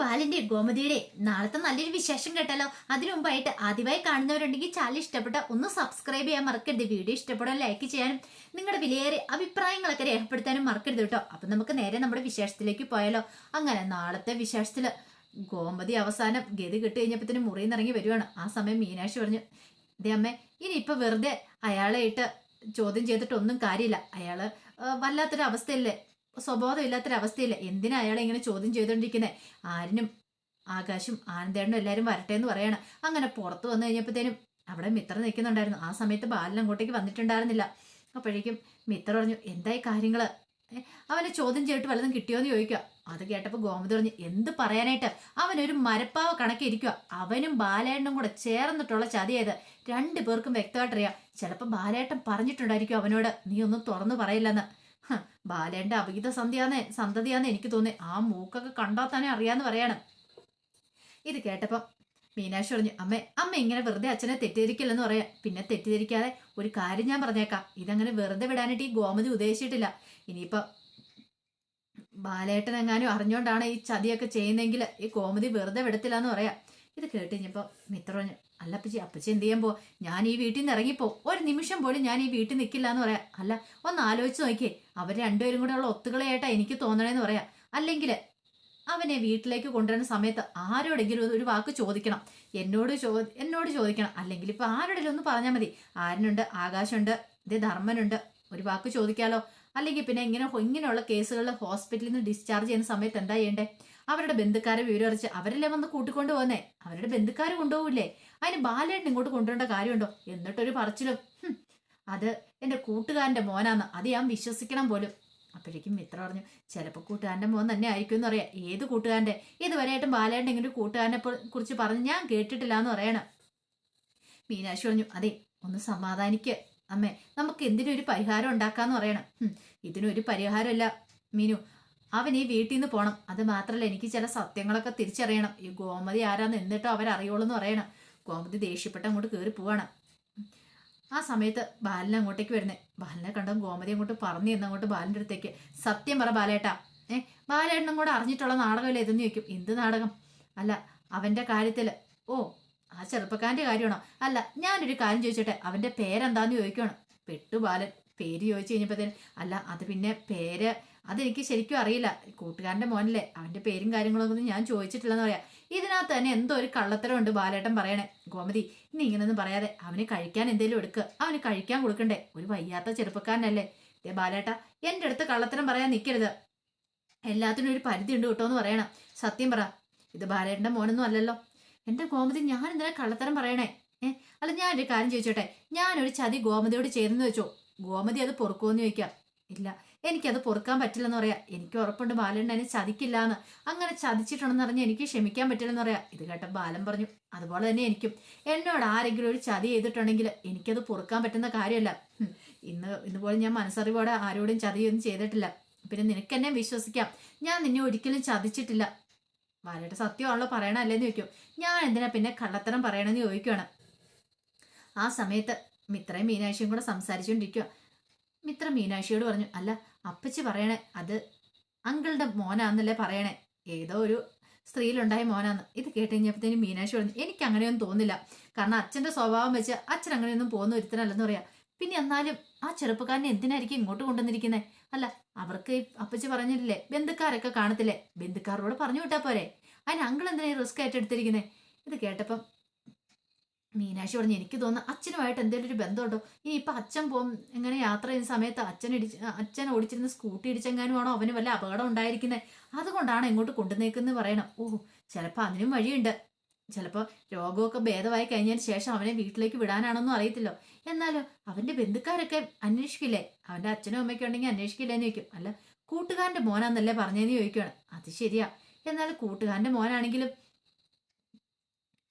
ബാലിന്റെ ഗോമതിയുടെ നാളത്തെ നല്ലൊരു വിശേഷം കേട്ടാലോ? അതിനു മുമ്പായിട്ട് ആദ്യമായി കാണുന്നവരുണ്ടെങ്കിൽ ചാനൽ ഇഷ്ടപ്പെട്ട ഒന്ന് സബ്സ്ക്രൈബ് ചെയ്യാൻ മറക്കരുത്. വീഡിയോ ഇഷ്ടപ്പെടാൻ ലൈക്ക് ചെയ്യാനും നിങ്ങളുടെ വിലയേറെ അഭിപ്രായങ്ങളൊക്കെ രേഖപ്പെടുത്താനും മറക്കരുത് കേട്ടോ. അപ്പൊ നമുക്ക് നേരെ നമ്മുടെ വിശേഷത്തിലേക്ക് പോയാലോ? അങ്ങനെ നാളത്തെ വിശേഷത്തിൽ ഗോമതി അവസാനം ഗതി കിട്ടി കഴിഞ്ഞപ്പത്തിന് മുറിയിൽ ഇറങ്ങി വരുവാണ്. ആ സമയം മീനാക്ഷി പറഞ്ഞു ഇതേ അമ്മേ ഇനി ഇപ്പൊ വെറുതെ അയാളെ ഇട്ട് ചോദ്യം ചെയ്തിട്ടൊന്നും കാര്യമില്ല. അയാൾ വല്ലാത്തൊരു അവസ്ഥയല്ലേ സ്വബോധമില്ലാത്തൊരവസ്ഥയില്ല എന്തിനാ അയാളെ ഇങ്ങനെ ചോദ്യം ചെയ്തോണ്ടിരിക്കുന്നത് ആരിനും ആകാശും ആനന്ദേണ്ണും എല്ലാവരും വരട്ടെ എന്ന് പറയണം. അങ്ങനെ പുറത്ത് വന്നു കഴിഞ്ഞപ്പോഴത്തേനും അവിടെ മിത്ര നിൽക്കുന്നുണ്ടായിരുന്നു. ആ സമയത്ത് ബാലൻ അങ്ങോട്ടേക്ക് വന്നിട്ടുണ്ടായിരുന്നില്ല. അപ്പോഴേക്കും മിത്ര പറഞ്ഞു എന്തായി കാര്യങ്ങൾ അവനെ ചോദ്യം ചെയ്തിട്ട് വല്ലതും കിട്ടിയോ എന്ന് ചോദിക്കുക അത് കേട്ടപ്പോൾ ഗോമതി പറഞ്ഞു എന്ത് പറയാനായിട്ട്? അവനൊരു മരപ്പാവ കണക്കിരിക്കുക അവനും ബാലേട്ടനും കൂടെ ചേർന്നിട്ടുള്ള ചതിയായത് രണ്ടു പേർക്കും വ്യക്തമായിട്ടറിയാം. ചിലപ്പോൾ ബാലേട്ടൻ പറഞ്ഞിട്ടുണ്ടായിരിക്കും അവനോട്. നീ ഒന്നും തുറന്നു പറയില്ലെന്ന്. ബാലേന്റെ അവിഹിത സന്ധ്യാന്ന് സന്തതിയാന്ന് എനിക്ക് തോന്നി ആ മൂക്കൊക്കെ കണ്ടാൽ തന്നെ അറിയാന്ന് പറയാണ്. ഇത് കേട്ടപ്പം മീനാക്ഷി പറഞ്ഞു അമ്മ അമ്മ ഇങ്ങനെ വെറുതെ അച്ഛനെ തെറ്റിദ്ധരിക്കില്ലെന്ന് പറയാം. പിന്നെ തെറ്റിദ്ധരിക്കാതെ ഒരു കാര്യം ഞാൻ പറഞ്ഞേക്കാം. ഇതങ്ങനെ വെറുതെ വിടാനായിട്ട് ഈ ഗോമതി ഉദ്ദേശിച്ചിട്ടില്ല. ഇനിയിപ്പം ബാലേട്ടൻ എങ്ങാനും അറിഞ്ഞോണ്ടാണ് ഈ ചതിയൊക്കെ ചെയ്യുന്നതെങ്കിൽ ഈ ഗോമതി വെറുതെ വിടത്തില്ല എന്ന് പറയാം. ഇത് കേട്ട് കഴിഞ്ഞപ്പോൾ മിത്ര പറഞ്ഞു അല്ല അപ്പച്ചി അപ്പച്ചി എന്ത് ചെയ്യാൻ പോ ഞാൻ ഈ വീട്ടിൽ നിന്ന് ഇറങ്ങിപ്പോ. ഒരു നിമിഷം പോലും ഞാൻ ഈ വീട്ടിൽ നിൽക്കില്ല എന്ന് പറയാം. അല്ല ഒന്ന് ആലോചിച്ച് നോക്കിയേ. അവർ രണ്ടുപേരും കൂടെ ഉള്ള ഒത്തുകളയായിട്ടാ എനിക്ക് തോന്നണേന്ന് പറയാം. അല്ലെങ്കിൽ അവനെ വീട്ടിലേക്ക് കൊണ്ടുവരുന്ന സമയത്ത് ആരോടെങ്കിലും ഒരു- ഒരു വാക്ക് ചോദിക്കണം. എന്നോട് ചോ എന്നോട് ചോദിക്കണം. അല്ലെങ്കിൽ ഇപ്പൊ ആരോടെങ്കിലും ഒന്ന് പറഞ്ഞാൽ മതി. ആരനുണ്ട്? ആകാശമുണ്ട് ഇതേ ധർമ്മനുണ്ട്? ഒരു വാക്ക് ചോദിക്കാലോ? അല്ലെങ്കിൽ പിന്നെ ഇങ്ങനെ ഇങ്ങനെയുള്ള കേസുകളിൽ ഹോസ്പിറ്റലിൽ നിന്ന് ഡിസ്ചാർജ് ചെയ്യുന്ന സമയത്ത് എന്താ ചെയ്യണ്ടേ? അവരുടെ ബന്ധുക്കാരെ വിവരം അറിച്ച് അവരല്ലേ വന്ന് കൂട്ടിക്കൊണ്ടു പോകുന്നേ അവരുടെ ബന്ധുക്കാർ കൊണ്ടുപോകില്ലേ അതിന് ബാലേട്ടൻ ഇങ്ങോട്ട് കൊണ്ടുവരേണ്ട കാര്യമുണ്ടോ? എന്നിട്ടൊരു പറച്ചിലും. അത് എന്റെ കൂട്ടുകാരന്റെ മോനാന്ന്. അത് ഞാൻ വിശ്വസിക്കണം പോലും. അപ്പോഴേക്കും മിത്ര പറഞ്ഞു ചിലപ്പോൾ കൂട്ടുകാരന്റെ മോൻ തന്നെ ആയിരിക്കും എന്ന് പറയാം. ഏത് കൂട്ടുകാരന്റെ? ഇതുവരെയായിട്ടും ബാലേട്ടൻ ഇങ്ങനെ ഒരു കൂട്ടുകാരനെ കുറിച്ച് പറഞ്ഞ് ഞാൻ കേട്ടിട്ടില്ല എന്ന് പറയണം. മീനാക്ഷി പറഞ്ഞു അതെ ഒന്ന് സമാധാനിക്ക്. അമ്മേ നമുക്ക് എന്തിനൊരു പരിഹാരം ഉണ്ടാക്കാന്ന് പറയണം. ഇതിനൊരു പരിഹാരമല്ല. മീനു അവൻ ഈ വീട്ടിൽ നിന്ന് പോണം. അത് മാത്രമല്ല എനിക്ക് ചില സത്യങ്ങളൊക്കെ തിരിച്ചറിയണം. ഈ ഗോമതി ആരാന്ന് എന്നിട്ടോ അവരറിയുള്ളൂ എന്ന് പറയണം. ഗോമതി ദേഷ്യപ്പെട്ട് അങ്ങോട്ട് കയറി പോവാണ്. ആ സമയത്ത് ബാലൻ അങ്ങോട്ടേക്ക് വരുന്നേ. ബാലനെ കണ്ട? ഗോമതി അങ്ങോട്ട് പറഞ്ഞു എന്ന് അങ്ങോട്ട് ബാലന്റെ അടുത്തേക്ക്. സത്യം പറ ബാലേട്ടാ. ഏഹ് ബാലേട്ടനും കൂടെ അറിഞ്ഞിട്ടുള്ള നാടകമല്ലേ ഇതെന്ന് ചോദിക്കും. എന്ത് നാടകം? അല്ല അവന്റെ കാര്യത്തിൽ ഓ ആ ചെറുപ്പക്കാരന്റെ കാര്യമാണോ? അല്ല ഞാനൊരു കാര്യം ചോദിച്ചോട്ടെ. അവന്റെ പേരെന്താന്ന് ചോദിക്കുകയാണ് പെട്ടു ബാലൻ. പേര് ചോദിച്ചു കഴിഞ്ഞപ്പോഴത്തേന് അല്ല അത് പിന്നെ പേര് അതെനിക്ക് ശരിക്കും അറിയില്ല. കൂട്ടുകാരന്റെ മോനല്ലേ. അവന്റെ പേരും കാര്യങ്ങളൊന്നും ഞാൻ ചോദിച്ചിട്ടില്ലെന്ന് പറയാം. ഇതിനകത്ത് തന്നെ എന്തോ ഒരു കള്ളത്തരമുണ്ട് ബാലേട്ടൻ പറയണേ. ഗോമതി ഇനി ഇങ്ങനൊന്നും പറയാതെ. അവന് കഴിക്കാൻ എന്തേലും എടുക്കുക അവന് കഴിക്കാൻ കൊടുക്കണ്ടേ. ഒരു വയ്യാത്ത ചെറുപ്പക്കാരനല്ലേ. ദേ ബാലേട്ട എന്റെ അടുത്ത് കള്ളത്തരം പറയാൻ നിൽക്കരുത് എല്ലാത്തിനും ഒരു പരിധി ഉണ്ട് കേട്ടോ എന്ന് പറയണം. സത്യം പറ. ഇത് ബാലേട്ടന്റെ മോനൊന്നും അല്ലല്ലോ. എന്റെ ഗോമതി ഞാൻ എന്തിനാ കള്ളത്തരം പറയണേ? ഏ? അല്ല ഞാനൊരു കാര്യം ചോദിച്ചോട്ടെ. ഞാനൊരു ചതി ഗോമതിയോട് ചേർന്ന് വെച്ചോ. ഗോമതി അത് പൊറുക്കുമെന്ന് ചോദിക്കാം. ഇല്ല എനിക്കത് പൊറുക്കാൻ പറ്റില്ലെന്ന് പറയാം. എനിക്ക് ഉറപ്പുണ്ട് ബാലൻ എന്നെ ചതിക്കില്ലാന്ന്. അങ്ങനെ ചതിച്ചിട്ടുണ്ടെന്ന് അറിഞ്ഞ് എനിക്ക് ക്ഷമിക്കാൻ പറ്റില്ലെന്ന് പറയാം. ഇത് കേട്ട ബാലൻ പറഞ്ഞു അതുപോലെ തന്നെ എനിക്കും. എന്നോട് ആരെങ്കിലും ഒരു ചതി ചെയ്തിട്ടുണ്ടെങ്കിൽ എനിക്കത് പൊറുക്കാൻ പറ്റുന്ന കാര്യമല്ല. ഇന്ന് ഇന്നുപോലെ ഞാൻ മനസ്സറിവോടെ ആരോടും ചതിയൊന്നും ചെയ്തിട്ടില്ല. പിന്നെ നിനക്ക് എന്നെ വിശ്വസിക്കാം. ഞാൻ നിന്നെ ഒരിക്കലും ചതിച്ചിട്ടില്ല. ബാലയുടെ സത്യമാണല്ലോ പറയണല്ലേന്ന് ചോദിക്കും. ഞാൻ എന്തിനാ പിന്നെ കള്ളത്തരം പറയണമെന്ന് ചോദിക്കുവാണ്? ആ സമയത്ത് മിത്രയും മീനാക്ഷിയും കൂടെ സംസാരിച്ചുകൊണ്ടിരിക്കുക മിത്ര മീനാക്ഷിയോട് പറഞ്ഞു അല്ല അപ്പച്ചി പറയണേ അത് അങ്കിളുടെ മോനാന്നല്ലേ പറയണേ. ഏതോ ഒരു സ്ത്രീയിലുണ്ടായ മോനാന്ന്. ഇത് കേട്ട് കഴിഞ്ഞപ്പോഴത്തേനും മീനാക്ഷി പറഞ്ഞു എനിക്ക് അങ്ങനെയൊന്നും തോന്നില്ല കാരണം അച്ഛന്റെ സ്വഭാവം വെച്ച് അച്ഛൻ അങ്ങനെയൊന്നും പോകുന്ന ഒരുത്തനല്ലെന്ന് പറയാം. പിന്നെ എന്നാലും ആ ചെറുപ്പക്കാരനെ എന്തിനായിരിക്കും ഇങ്ങോട്ട് കൊണ്ടുവന്നിരിക്കുന്നത് അല്ല അവർക്ക് അപ്പച്ചി പറഞ്ഞില്ലേ ബന്ധുക്കാരൊക്കെ കാണത്തില്ലേ? ബന്ധുക്കാരോട് പറഞ്ഞു വിട്ടാ പോരെ. അതിന് അങ്കിൾ എന്തിനാ റിസ്ക് ഏറ്റെടുത്തിരിക്കുന്നത് ഇത് കേട്ടപ്പം മീനാക്ഷി പറഞ്ഞു എനിക്ക് തോന്നുന്നു അച്ഛനുമായിട്ട് എന്തെങ്കിലും ഒരു ബന്ധമുണ്ടോ? ഈ ഇപ്പൊ അച്ഛൻ പോകും ഇങ്ങനെ യാത്ര ചെയ്യുന്ന സമയത്ത് അച്ഛൻ ഇടിച്ച് അച്ഛൻ ഓടിച്ചിരുന്ന സ്കൂട്ടി ഇടിച്ചെങ്ങാനുമാണോ അവന് വല്ല അപകടം ഉണ്ടായിരിക്കുന്നത് അതുകൊണ്ടാണ് ഇങ്ങോട്ട് കൊണ്ടുവന്നേക്കുന്നത് പറയണം. ഓ ചിലപ്പോൾ അതിനും വഴിയുണ്ട്. ചിലപ്പോൾ രോഗമൊക്കെ ഭേദമായി കഴിഞ്ഞതിന് ശേഷം അവനെ വീട്ടിലേക്ക് വിടാനാണെന്നും അറിയത്തില്ലോ. എന്നാലും അവന്റെ ബന്ധുക്കാരൊക്കെ അന്വേഷിക്കില്ലേ? അവന്റെ അച്ഛനും അമ്മയ്ക്കും ഉണ്ടെങ്കിൽ അന്വേഷിക്കില്ലെന്ന് ചോദിക്കും. അല്ല കൂട്ടുകാരന്റെ മോനാന്നല്ലേ പറഞ്ഞതെന്ന് ചോദിക്കുകയാണ് അത് ശരിയാ. എന്നാൽ കൂട്ടുകാരന്റെ മോനാണെങ്കിലും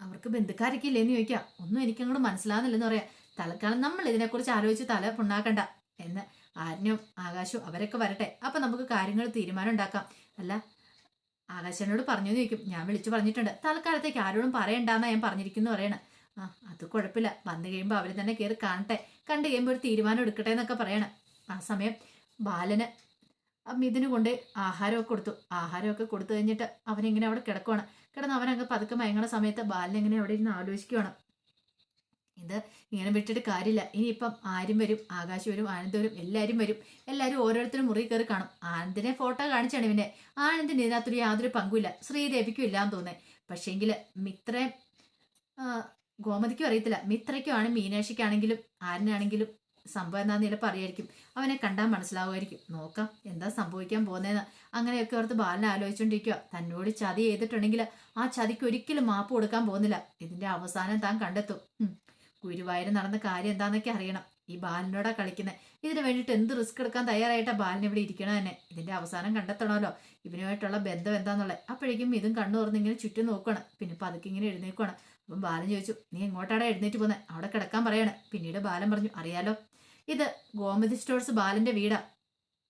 അവർക്ക് ബന്ധുക്കാരൊക്കെ ഇല്ലേന്ന് ചോദിക്കാം. ഒന്നും എനിക്ക് അങ്ങോട്ട് മനസ്സിലാവുന്നില്ലെന്ന് പറയാം. തൽക്കാലം നമ്മൾ ഇതിനെക്കുറിച്ച് ആലോചിച്ച് തല പുണ്ണാക്കണ്ട. എന്ന് ആര്യനും ആകാശവും അവരൊക്കെ വരട്ടെ. അപ്പം നമുക്ക് കാര്യങ്ങൾ തീരുമാനം ഉണ്ടാക്കാം. അല്ല ആകാശനോട് പറഞ്ഞു ചോദിക്കും. ഞാൻ വിളിച്ചു പറഞ്ഞിട്ടുണ്ട്. തൽക്കാലത്തേക്ക് ആരോടും പറയണ്ടെന്നാണ് ഞാൻ പറഞ്ഞിരിക്കുന്നു പറയണേ. ആ അത് കുഴപ്പമില്ല. വന്നു കഴിയുമ്പോൾ അവർ തന്നെ കയറി കാണട്ടെ. കണ്ടു കഴിയുമ്പോൾ ഒരു തീരുമാനം എടുക്കട്ടെ എന്നൊക്കെ പറയണം. ആ സമയം ബാലന് ഇതിന് കൊണ്ട് ആഹാരമൊക്കെ കൊടുത്തു. ആഹാരമൊക്കെ കൊടുത്തു കഴിഞ്ഞിട്ട് അവനിങ്ങനെ അവിടെ കിടക്കുവാണ്. കിടന്ന് അവനങ്ങ് പതുക്കെ മയങ്ങണ സമയത്ത് ബാലനിങ്ങനെ അവിടെ ഇരുന്ന് ആലോചിക്കുവാണ്. ഇത് ഇങ്ങനെ വിട്ടിട്ട് കാര്യമില്ല. ഇനിയിപ്പം ആരും വരും. ആകാശ് വരും ആനന്ദ് വരും എല്ലാവരും വരും. എല്ലാവരും ഓരോരുത്തരും മുറി കയറി കാണും. ആനന്ദിനെ ഫോട്ടോ കാണിച്ചാണ് ഇവന്റെ ആനന്ദിന് ഇതിനകത്തൊരു യാതൊരു പങ്കുമില്ല. ശ്രീദേവിക്കും ഇല്ലാന്ന് തോന്നേ പക്ഷേങ്കിൽ മിത്രയും ഗോമതിക്കും അറിയത്തില്ല. മിത്രയ്ക്കും ആണ് മീനാക്ഷിക്കാണെങ്കിലും ആരിനാണെങ്കിലും സംഭവം എന്താന്ന് ചിലപ്പോൾ അറിയായിരിക്കും അവനെ കണ്ടാൽ മനസ്സിലാവുമായിരിക്കും. നോക്കാം എന്താ സംഭവിക്കാൻ പോകുന്നതെന്ന് അങ്ങനെയൊക്കെ ഓർത്ത് ബാലൻ ആലോചിച്ചുകൊണ്ടിരിക്കുക തന്നോട് ചതി ചെയ്തിട്ടുണ്ടെങ്കിൽ ആ ചതിക്ക് ഒരിക്കലും മാപ്പ് കൊടുക്കാൻ പോകുന്നില്ല. ഇതിന്റെ അവസാനം താൻ കണ്ടെത്തും. ഗുരുവായൂർ നടന്ന കാര്യം എന്താന്നൊക്കെ അറിയണം. ഈ ബാലനോടാ കളിക്കുന്നത് ഇതിന് വേണ്ടിയിട്ട് എന്ത് റിസ്ക് എടുക്കാൻ തയ്യാറായിട്ടാ ബാലൻ ഇവിടെ ഇരിക്കണ തന്നെ? ഇതിന്റെ അവസാനം കണ്ടെത്തണമല്ലോ. ഇവനുമായിട്ടുള്ള ബന്ധം എന്താന്നുള്ളത്. അപ്പോഴേക്കും ഇതും കണ്ണു തുറന്നിങ്ങനെ ചുറ്റും നോക്കണം പിന്നെ പതുക്കെ ഇങ്ങനെ എഴുന്നേക്കുവാണ് അപ്പം ബാലൻ ചോദിച്ചു നീ എങ്ങോട്ടാടാ എഴുന്നേറ്റ് പോകുന്നത് അവിടെ കിടക്കാൻ പറയാണ്. പിന്നീട് ബാലൻ പറഞ്ഞു അറിയാലോ ഇത് ഗോമതി സ്റ്റോഴ്സ് ബാലന്റെ വീടാ.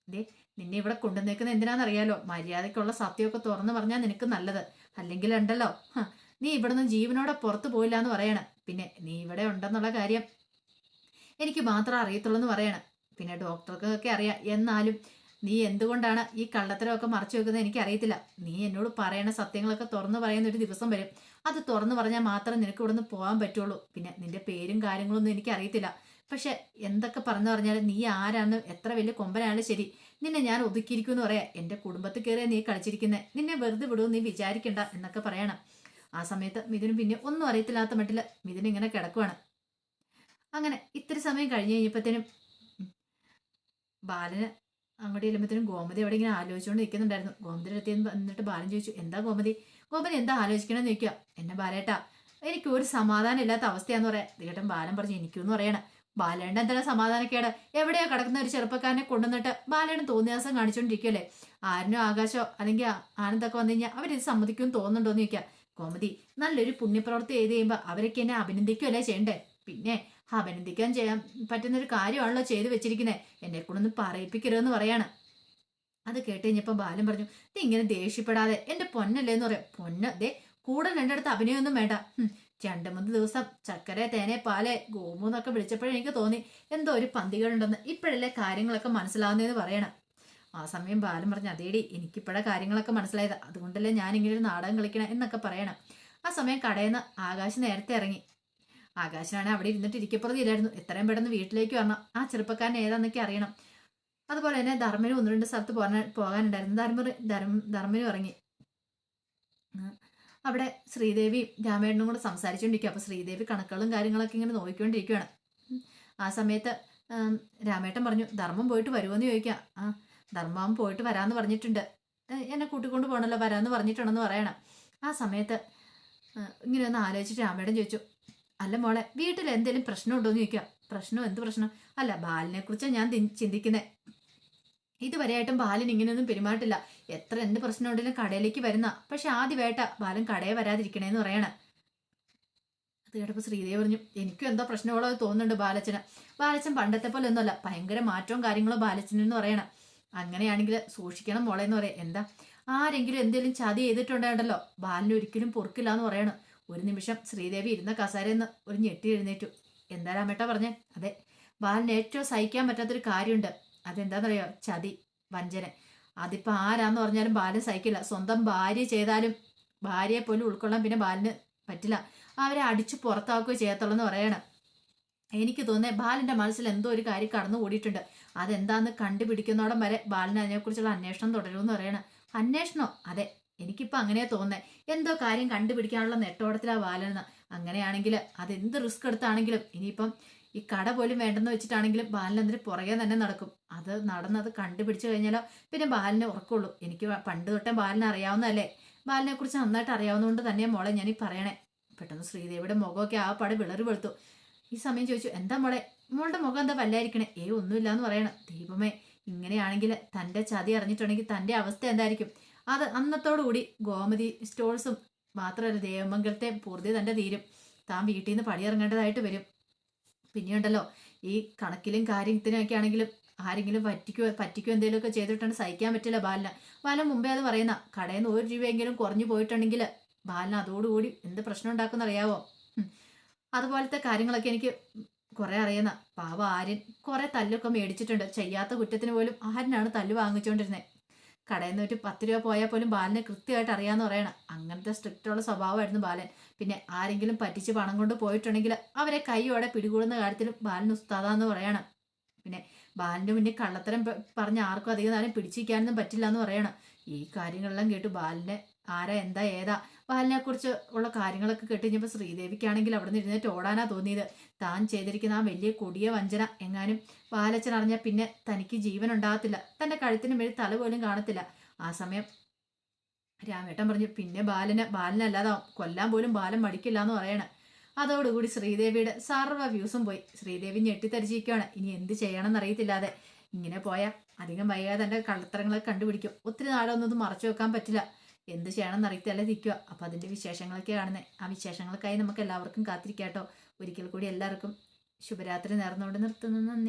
ദേ നിന്നെ ഇവിടെ കൊണ്ടുവന്നേക്കുന്ന എന്തിനാണെന്നറിയാലോ മര്യാദയ്ക്കുള്ള സത്യമൊക്കെ തുറന്നു പറഞ്ഞാൽ നിനക്ക് നല്ലത്. അല്ലെങ്കിൽ ഉണ്ടല്ലോ. നീ ഇവിടുന്ന് ജീവനോടെ പുറത്തു പോയില്ല എന്ന് പറയണം. പിന്നെ നീ ഇവിടെ ഉണ്ടെന്നുള്ള കാര്യം എനിക്ക് മാത്രം അറിയത്തുള്ളൂ എന്ന് പറയണം. പിന്നെ ഡോക്ടർക്കൊക്കെ അറിയാം. എന്നാലും നീ എന്തുകൊണ്ടാണ് ഈ കള്ളത്തരമൊക്കെ മറച്ചു വെക്കുന്നത് എനിക്ക് അറിയത്തില്ല നീ എന്നോട് പറയണ സത്യങ്ങളൊക്കെ തുറന്നു പറയുന്ന ഒരു ദിവസം വരും. അത് തുറന്നു പറഞ്ഞാൽ മാത്രം നിനക്ക് ഇവിടുന്ന് പോകാൻ പറ്റുള്ളൂ. പിന്നെ നിന്റെ പേരും കാര്യങ്ങളൊന്നും എനിക്ക് അറിയത്തില്ല പക്ഷെ എന്തൊക്കെ പറഞ്ഞു പറഞ്ഞാലും നീ ആരാന്ന് എത്ര വലിയ കൊമ്പനാണ് ശരി. നിന്നെ ഞാൻ ഒതുക്കിയിരിക്കുമെന്ന് പറയാ. എന്റെ കുടുംബത്തിൽ കയറിയ നീ കളിച്ചിരിക്കുന്നത് നിന്നെ വെറുതെ വിടുമെന്ന് നീ വിചാരിക്കണ്ട എന്നൊക്കെ പറയണം. ആ സമയത്ത് മിഥുനും പിന്നെ ഒന്നും അറിയത്തില്ലാത്ത മട്ടിൽ മിഥുൻ ഇങ്ങനെ കിടക്കുവാണ്. അങ്ങനെ ഇത്തിരി സമയം കഴിഞ്ഞ് കഴിഞ്ഞപ്പോഴത്തേനും ബാലന് അങ്ങോട്ട് ചെല്ലുമ്പോഴത്തേനും ഗോമതി അവിടെ ഇങ്ങനെ ആലോചിച്ചുകൊണ്ട് നിൽക്കുന്നുണ്ടായിരുന്നു. ഗോമതിയുടെ അടുത്ത് എന്നിട്ട് ബാലൻ ചോദിച്ചു എന്താ ഗോമതി? ഗോമതി എന്താ ആലോചിക്കണമെന്ന് ചോദിക്കുക എന്നെ ബാലേട്ടാ എനിക്ക് ഒരു സമാധാനം ഇല്ലാത്ത അവസ്ഥയാന്ന് പറയാം. തീട്ടൻ ബാലൻ പറഞ്ഞു എനിക്കൊന്നും പറയണം. ബാലേണ്ട എന്തിനാ സമാധാനക്കേട്? എവിടെയാ കിടക്കുന്ന ഒരു ചെറുപ്പക്കാരനെ കൊണ്ടുവന്നിട്ട് തോന്നിയ തോന്നിയാസം കാണിച്ചുകൊണ്ടിരിക്കുകയല്ലേ ആരനോ ആകാശോ അല്ലെങ്കിൽ ആനന്ദൊക്കെ വന്നു കഴിഞ്ഞാൽ അവരിത് സമ്മതിക്കും തോന്നുന്നുണ്ടോ എന്ന് ചോദിക്കാം. കോമതി നല്ലൊരു പുണ്യപ്രവൃത്തി ചെയ്ത് കഴിയുമ്പോൾ അവരൊക്കെ എന്നെ അഭിനന്ദിക്കുമല്ലേ ചെയ്യണ്ടേ? പിന്നെ അഭിനന്ദിക്കാൻ ചെയ്യാൻ പറ്റുന്നൊരു കാര്യമാണല്ലോ ചെയ്തു വെച്ചിരിക്കുന്നത് എന്നെ കൊണ്ടൊന്ന് പറയിപ്പിക്കരുതെന്ന് പറയാണ്. അത് കേട്ട് കഴിഞ്ഞപ്പോൾ ബാലൻ പറഞ്ഞു നീ ഇങ്ങനെ ദേഷ്യപ്പെടാതെ എന്റെ പൊന്നല്ലേ എന്ന് പറയാം. പൊന്ന് ദേ കൂടെ രണ്ടിടത്ത് അഭിനയമൊന്നും വേണ്ട. രണ്ട് മൂന്ന് ദിവസം ചക്കര തേനെ പാൽ ഗോമൂന്നൊക്കെ വിളിച്ചപ്പോഴും എനിക്ക് തോന്നി എന്തോ ഒരു പന്തികളുണ്ടെന്ന് ഇപ്പോഴല്ലേ കാര്യങ്ങളൊക്കെ മനസ്സിലാവുന്നതെന്ന് പറയണം. ആ സമയം ബാലൻ പറഞ്ഞു അതേടി എനിക്കിപ്പോഴാ കാര്യങ്ങളൊക്കെ മനസ്സിലായത്. അതുകൊണ്ടല്ലേ ഞാൻ ഇങ്ങനെ ഒരു നാടകം കളിക്കണം എന്നൊക്കെ പറയണം. ആ സമയം കടയിൽ നിന്ന് ആകാശ് നേരത്തെ ഇറങ്ങി. ആകാശനാണ് അവിടെ ഇരുന്നിട്ട് ഇരിക്കപ്പുറത്തില്ലായിരുന്നു എത്രയും പെട്ടെന്ന് വീട്ടിലേക്ക് വരണം. ആ ചെറുപ്പക്കാരൻ ഏതാന്നൊക്കെ അറിയണം. അതുപോലെ തന്നെ ധർമ്മനും ഒന്ന് രണ്ട് സ്ഥലത്ത് പോകാൻ പോകാനുണ്ടായിരുന്നു. ധർമ്മ ധർമ്മ ധർമ്മനും ഇറങ്ങി. അവിടെ ശ്രീദേവി രാമേണനും കൂടെ സംസാരിച്ചുകൊണ്ടിരിക്കുക അപ്പോൾ ശ്രീദേവി കണക്കുകളും കാര്യങ്ങളൊക്കെ ഇങ്ങനെ നോക്കിക്കൊണ്ടിരിക്കുകയാണ് ആ സമയത്ത് രാമേട്ടൻ പറഞ്ഞു ധർമ്മം പോയിട്ട് വരുമോ എന്ന് ചോദിക്കാം. ആ ധർമ്മം പോയിട്ട് വരാമെന്ന് പറഞ്ഞിട്ടുണ്ട്. എന്നെ കൂട്ടിക്കൊണ്ട് പോകണല്ലോ വരാമെന്ന് പറഞ്ഞിട്ടുണ്ടെന്ന് പറയണം. ആ സമയത്ത് ഇങ്ങനെ ഒന്ന് ആലോചിച്ചിട്ട് രാമേടൻ ചോദിച്ചു അല്ല മോളെ വീട്ടിൽ എന്തെങ്കിലും പ്രശ്നമുണ്ടോ എന്ന് ചോദിക്കാം. പ്രശ്നം? എന്ത് പ്രശ്നം? അല്ല ബാലിനെ കുറിച്ചാണ് ഞാൻ ചിന്തിക്കുന്നത് ഇതുവരെയായിട്ടും ബാലൻ ഇങ്ങനെയൊന്നും പെരുമാറിട്ടില്ല എത്ര എന്ത് പ്രശ്നം ഉണ്ടെങ്കിലും കടയിലേക്ക് വരുന്ന. പക്ഷെ ആദ്യമായിട്ടാ ബാലൻ കടയെ വരാതിരിക്കണേന്ന് പറയണ. അത് കേട്ടപ്പോൾ ശ്രീദേവി പറഞ്ഞു എനിക്കും എന്തോ പ്രശ്നമുള്ളത് തോന്നുന്നുണ്ട് ബാലച്ചന്. ബാലച്ചൻ പണ്ടത്തെ പോലെ ഒന്നുമല്ല ഭയങ്കര മാറ്റവും കാര്യങ്ങളോ ബാലച്ചനെന്ന് പറയണം. അങ്ങനെയാണെങ്കിൽ സൂക്ഷിക്കണം മോളെ എന്ന് പറയാം എന്താ? ആരെങ്കിലും എന്തെങ്കിലും ചതി ചെയ്തിട്ടുണ്ടായിട്ടല്ലോ ബാലിന് ഒരിക്കലും പൊറുക്കില്ല എന്ന് പറയണം. ഒരു നിമിഷം ശ്രീദേവി ഇരുന്ന കസാരയെന്ന് ഒരു ഞെട്ടി എഴുന്നേറ്റു. എന്താ രാമേട്ട പറഞ്ഞേ? അതെ ബാലിന് ഏറ്റവും സഹിക്കാൻ പറ്റാത്തൊരു കാര്യമുണ്ട്. അതെന്താണെന്നറിയോ ചതി വഞ്ചന അതിപ്പോൾ ആരാന്ന് പറഞ്ഞാലും ബാലൻ സഹിക്കില്ല. സ്വന്തം ഭാര്യ ചെയ്താലും ഭാര്യയെ പോലും ഉൾക്കൊള്ളാൻ പിന്നെ ബാലിന് പറ്റില്ല. അവരെ അടിച്ചു പുറത്താക്കുകയോ ചെയ്യത്തുള്ളൂ എന്ന് പറയണം. എനിക്ക് തോന്നുന്നത് ബാലിന്റെ മനസ്സിൽ എന്തോ ഒരു കാര്യം കടന്നു കൂടിയിട്ടുണ്ട്. അതെന്താന്ന് കണ്ടുപിടിക്കുന്നോടം വരെ ബാലിന് അതിനെക്കുറിച്ചുള്ള അന്വേഷണം തുടരുമെന്ന് പറയണം. അന്വേഷണോ? അതെ. എനിക്കിപ്പോൾ അങ്ങനെ തോന്നുന്നത് എന്തോ കാര്യം കണ്ടുപിടിക്കാനുള്ള നെട്ടോടത്തിലാണ് ബാലെന്ന് അങ്ങനെയാണെങ്കിൽ അതെന്ത് റിസ്ക് എടുത്താണെങ്കിലും ഇനിയിപ്പം ഈ കട പോലും വേണ്ടെന്ന് വെച്ചിട്ടാണെങ്കിലും ബാലൻ അതിന് പുറകെ തന്നെ നടക്കും. അത് നടന്നത് കണ്ടുപിടിച്ചു കഴിഞ്ഞാലോ പിന്നെ ബാലിനെ ഉറക്കുള്ളൂ എനിക്ക് പണ്ട് തൊട്ടേ ബാലിനെ അറിയാവുന്നതല്ലേ? ബാലിനെ കുറിച്ച് നന്നായിട്ട് അറിയാവുന്നതുകൊണ്ട് തന്നെ മോളെ ഞാൻ ഈ പറയണേ. പെട്ടെന്ന് ശ്രീദേവിയുടെ മുഖമൊക്കെ ആ പാട് വിളറി വെളുത്തു. ഈ സമയം ചോദിച്ചു എന്താ മോളെ? മോളുടെ മുഖം എന്താ വല്ലായിരിക്കണേ? ഏ ഒന്നുമില്ല എന്ന് പറയണം. ദീപമേ ഇങ്ങനെയാണെങ്കിൽ തന്റെ ചതി അറിഞ്ഞിട്ടുണ്ടെങ്കിൽ തന്റെ അവസ്ഥ എന്തായിരിക്കും? അത് അന്നത്തോടുകൂടി ഗോമതി സ്റ്റോൾസും മാത്രമല്ല ദേവമംഗലത്തെ പൂർത്തി തന്റെ തീരും. താൻ വീട്ടിൽ നിന്ന് പടിയിറങ്ങേണ്ടതായിട്ട് വരും. പിന്നെയുണ്ടല്ലോ ഈ കണക്കിലും കാര്യത്തിനൊക്കെ ആണെങ്കിലും ആരെങ്കിലും പറ്റിക്കോ പറ്റിക്കോ എന്തെങ്കിലുമൊക്കെ ചെയ്തിട്ടുണ്ട് സഹിക്കാൻ പറ്റില്ല ബാലിന്. ബാലൻ മുമ്പേ അത് പറയുന്ന കടയിൽ നിന്ന് ഒരു രൂപയെങ്കിലും കുറഞ്ഞു പോയിട്ടുണ്ടെങ്കിൽ ബാലിന് അതോടുകൂടി എന്ത് പ്രശ്നം ഉണ്ടാക്കുന്ന അറിയാവോ? അതുപോലത്തെ കാര്യങ്ങളൊക്കെ എനിക്ക് കുറെ അറിയുന്ന പാവ ആര്യൻ കുറെ തല്ലൊക്കെ മേടിച്ചിട്ടുണ്ട്. ചെയ്യാത്ത കുറ്റത്തിന് പോലും ആര്യനാണ് തല്ല് വാങ്ങിച്ചുകൊണ്ടിരുന്നത് കടയിൽ നിന്ന് ഒരു പത്ത് രൂപ പോയാൽ പോലും ബാലനെ കൃത്യമായിട്ട് അറിയാന്ന് പറയണം. അങ്ങനത്തെ സ്ട്രിക്റ്റ് ഉള്ള സ്വഭാവമായിരുന്നു ബാലൻ. പിന്നെ ആരെങ്കിലും പറ്റിച്ച് പണം കൊണ്ട് പോയിട്ടുണ്ടെങ്കിൽ അവരെ കൈയോടെ പിടികൂടുന്ന കാര്യത്തിൽ ബാലൻ ഉസ്താദാന്ന് പറയണം. പിന്നെ ബാലന്റെ മുന്നിൽ കള്ളത്തരം പറഞ്ഞ് ആർക്കും അധികം നേരം പിടിച്ചിരിക്കാനൊന്നും പറ്റില്ല എന്ന് പറയണം. ഈ കാര്യങ്ങളെല്ലാം കേട്ട് ബാലിനെ ആരാ എന്താ ഏതാ? ബാലിനെ കുറിച്ച് ഉള്ള കാര്യങ്ങളൊക്കെ കേട്ടുകഴിഞ്ഞപ്പോൾ ശ്രീദേവിക്കാണെങ്കിൽ അവിടെ നിന്ന് ഇരുന്നിട്ട് ഓടാനാ തോന്നിയത്. താൻ ചെയ്തിരിക്കുന്ന ആ വലിയ കൊടിയ വഞ്ചന എങ്ങാനും ബാലച്ചൻ അറിഞ്ഞാൽ പിന്നെ തനിക്ക് ജീവൻ ഉണ്ടാകത്തില്ല തന്റെ കഴുത്തിന് മേൽ തല പോലും കാണത്തില്ല. ആ സമയം രാമേട്ടൻ പറഞ്ഞു പിന്നെ ബാലന് ബാലനല്ലാതാവും. കൊല്ലാൻ പോലും ബാലൻ മടിക്കില്ല എന്ന് പറയണ. അതോടുകൂടി ശ്രീദേവിയുടെ സർവ വ്യൂസും പോയി. ശ്രീദേവി ഞെട്ടിത്തരിച്ചിരിക്കുകയാണ് ഇനി എന്ത് ചെയ്യണമെന്ന് അറിയത്തില്ലാതെ ഇങ്ങനെ പോയാൽ അധികം വൈകാതെ തന്റെ കള്ളത്തരങ്ങളൊക്കെ കണ്ടുപിടിക്കും. ഒത്തിരി നാളൊന്നും മറച്ചു വെക്കാൻ പറ്റില്ല. എന്ത് ചെയ്യണമെന്ന് അറിയത്തില്ല നിൽക്കുക. അപ്പം അതിന്റെ വിശേഷങ്ങളൊക്കെ കാണുന്നത് ആ വിശേഷങ്ങൾക്കായി നമുക്ക് എല്ലാവർക്കും കാത്തിരിക്കാട്ടോ. ഒരിക്കൽ കൂടി എല്ലാവർക്കും ശുഭരാത്രി നേർന്നുകൊണ്ട് നിർത്തുന്നു. നന്ദി.